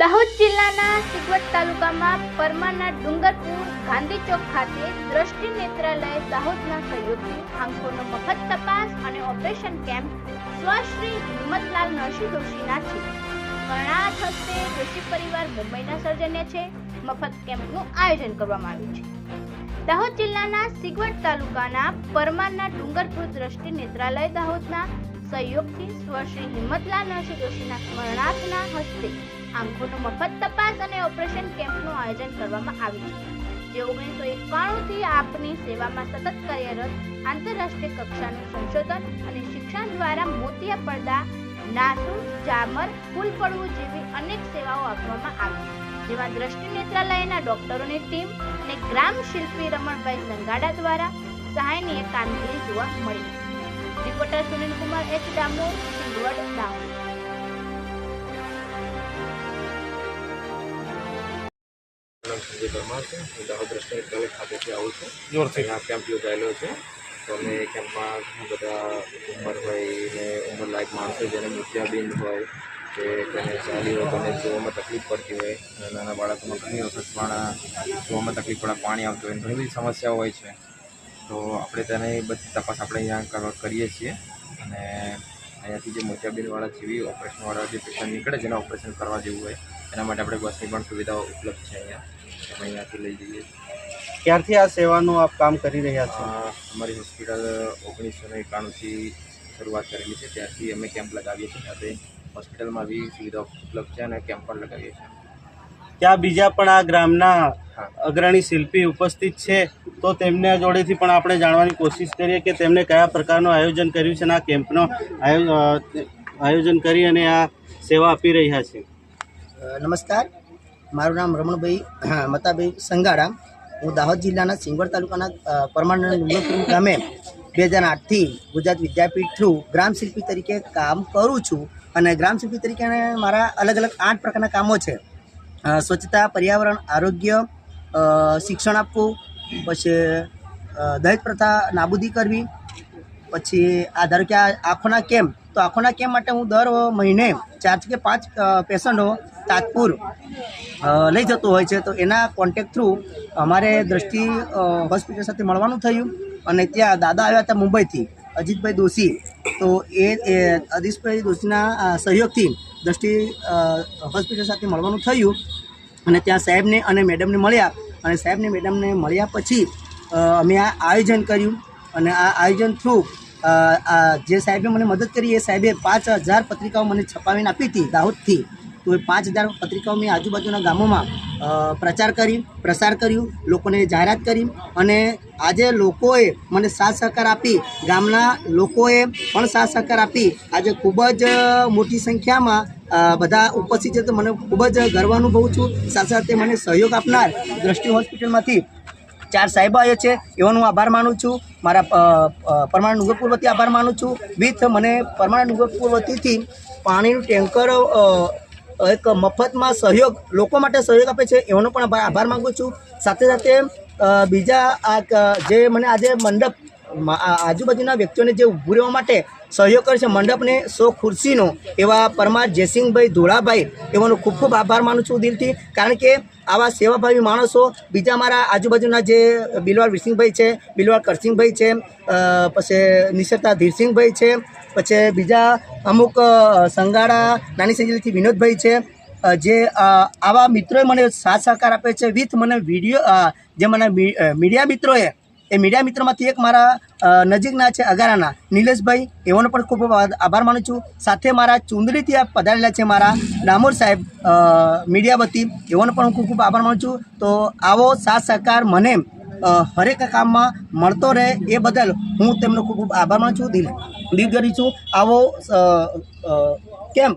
દાહોદ જિલ્લાના સિગવટ તાલુકામાં પરમાના ડુંગરપુર ગાંધી ચોક ખાતે દ્રષ્ટિ નેત્રાલય દાહોદના સહયોગથી આંખોનો મફત તપાસ અને ઓપરેશન કેમ્પ સ્વશ્રી હિંમતલાલ નરસિંહ જોશીના છે. કર્ણાથ હસ્તે જોશી પરિવાર મુંબઈના સર્જન્ય છે. મફત કેમ્પનું આયોજન કરવામાં આવ્યું છે. દાહોદ જિલ્લાના સિગવટ તાલુકાના પરમારના ડુંગરપુર દ્રષ્ટિ નેત્રાલય દાહોદના સહયોગથી સ્વશ્રી હિંમતલાલ નરસિંહ જોશીના સ્મરણાર્થના હસ્તે આંખોનો મફત તપાસ અને ઓપરેશન કેમ્પનું આયોજન કરવામાં આવ્યું છે. જે ઓગણીસો એકાણુંથી આપની સેવામાં સતત કાર્યરત આંતરરાષ્ટ્રીય કક્ષાનું સંશોધન અને શિક્ષણ દ્વારા મોતિયા પડદા, નાસુ જામર ફૂલ પડવું જેવી અનેક સેવાઓ આપવામાં આવી જેમાં દ્રષ્ટિ નેત્રાલયના ડોક્ટરોની ટીમ અને ગ્રામ શિલ્પી રમણભાઈ સંગાડા દ્વારા સહાયની કામગીરી જોવા મળી. રિપોર્ટર સુનિલ કુમાર એચ ડામોર સિંગવડ દાહોદ નામ સંજય પરમાર છે હું દાહોદ રેસ્ટોરન્ટ કલેક ખાતેથી આવું છું. જોરથી. આ કેમ્પ યોજાયેલો છે તો અમે એ કેમ્પમાં ઘણા બધા ઉંમર હોય ને ઉંમર લાયક માણસો જેને મોતિયાબિંદ હોય કે તેને ચાલી હોય તેને જોવામાં તકલીફ પડતી હોય નાના બાળકોમાં ઘણી વખત પણ જોવામાં તકલીફ પડે પાણી આવતું હોય ઘણી બધી સમસ્યાઓ હોય છે. તો આપણે તેને બધી તપાસ આપણે અહીંયા કરીએ છીએ. અને અહીંયાથી જે મોતિયાબીનવાળા જેવી ઓપરેશનવાળા જે પેશન્ટ નીકળે જેને ઓપરેશન કરવા જેવું હોય એના માટે આપણે બસની પણ સુવિધાઓ ઉપલબ્ધ છે અહીંયા. અમે અહીંયાથી લઈ જઈએ. ક્યારથી આ સેવાનું આપ કામ કરી રહ્યા છો? અમારી હોસ્પિટલ ઓગણીસો ને એકાણુંથી શરૂઆત કરેલી છે. ત્યારથી અમે કેમ્પ લગાવીએ છીએ. સાથે હોસ્પિટલમાં બી સુવિધાઓ ઉપલબ્ધ છે અને કેમ્પ પણ લગાવીએ છીએ. ત્યાં બીજા પણ આ ગ્રામના અગ્રણી શિલ્પી ઉપસ્થિત છે. તો તેમને જોડેથી પણ આપણે જાણવાની કોશિશ કરીએ કે તેમને કયા પ્રકારનું આયોજન કર્યું છે અને આ કેમ્પનો આયો- આયોજન કરી અને આ સેવા આપી રહ્યા છે. નમસ્કાર. મારું નામ રમણભાઈ મતાભાઈ સંગાડા. હું દાહોદ જિલ્લાના સિંગવડ તાલુકાના અ, પરમાનન્ટ ડુંગરપુર ગામે બે હજાર આઠથી ગુજરાત વિદ્યાપીઠ થ્રુ ગ્રામ શિલ્પી તરીકે કામ કરું છું. અને ગ્રામ શિલ્પી તરીકે મારા અલગ અલગ આઠ પ્રકારના કામો છે. સ્વચ્છતા પર્યાવરણ આરોગ્ય શિક્ષણ આપવું પછી દહેજ પ્રથા નાબૂદી કરવી પછી આ ધારો કે આ આંખોના કેમ્પ તો આંખોના કેમ્પ માટે હું દર મહિને ચારથી કે પાંચ પેશન્ટો તાજપુર લઈ જતો હોય છે. તો એના કોન્ટેક થ્રુ અમારે દ્રષ્ટિ હોસ્પિટલ સાથે મળવાનું થયું અને ત્યાં દાદા આવ્યા હતા મુંબઈથી, અજીતભાઈ દોશી. તો એ અજીતભાઈ દોશીના સહયોગથી દ્રષ્ટિ હોસ્પિટલ સાથે મળવાનું થયું અને ત્યાં સાહેબને અને મેડમને મળ્યા. અને સાહેબને મેડમને મળ્યા પછી અમે આ આયોજન કર્યું અને આ આયોજન થ્રુ જે સાહેબે મને મદદ કરી એ સાહેબે પાંચ હજાર પત્રિકાઓ મને છપાવીને આપી હતી દાહોદથી. તો એ પાંચ હજાર પત્રિકાઓ મેં આજુબાજુના ગામોમાં પ્રચાર કરી, પ્રસાર કર્યું, લોકોને જાહેરાત કરી અને આજે લોકોએ મને સાથ સહકાર આપી, ગામના લોકોએ પણ સાથ સહકાર આપી. આજે ખૂબ જ મોટી સંખ્યામાં બધા ઉપસ્થિત છે તો મને ખૂબ જ ગર્વ અનુભવું છું. સાથે સાથે મને સહયોગ આપનાર દ્રષ્ટિ હોસ્પિટલમાંથી ચાર સાહેબો આવ્યો છે, એવાનો હું આભાર માનું છું. મારા પરમાણ ડુંગરપુર વતી આભાર માનું છું. વિથ મને પરમાણ ડુંગરપુર વતીથી પાણીનું ટેન્કર એક મફતમાં સહયોગ, લોકો માટે સહયોગ આપે છે, એવાનો પણ આભાર માગું છું. સાથે સાથે બીજા આ જે મને આજે મંડપ આજુબાજુના વ્યક્તિઓને જે ઊભું રહેવા માટે સહયોગ કરે છે, મંડપને સો ખુરશીનો, એવા પરમાર જયસિંહભાઈ ધોળાભાઈ એવાનો ખૂબ ખૂબ આભાર માનું છું દિલથી. કારણ કે આવા સેવાભાવી માણસો, બીજા મારા આજુબાજુના જે બિલવાડ વીરસિંહભાઈ છે બિલવાડ કરસિંહભાઈ છે પછી નિસરતા ધીરસિંહભાઈ છે, પછી બીજા અમુક સંગાડા, નાની સંજીલથી વિનોદભાઈ છે જે આવા મિત્રોએ મને સાથ સહકાર આપે છે, વિથ મને વીડિયો જે મને મીડિયા મિત્રોએ એ મીડિયા મિત્રોમાંથી એક મારા નજીકના છે, અગારાના, નિલેશભાઈ. એવોનો પણ ખૂબ આભાર માનું છું. સાથે મારા ચુંદડીથી આ પધારેલા છે મારા ડામોર સાહેબ મીડિયા વતી. એવાનો પણ હું ખૂબ ખૂબ આભાર માનું છું. તો આવો સાથ સહકાર મને હરેક કામમાં મળતો રહે એ બદલ હું તેમનો ખૂબ ખૂબ આભાર માનું છું. દિલ દિલગરી છું. આવો કેમ?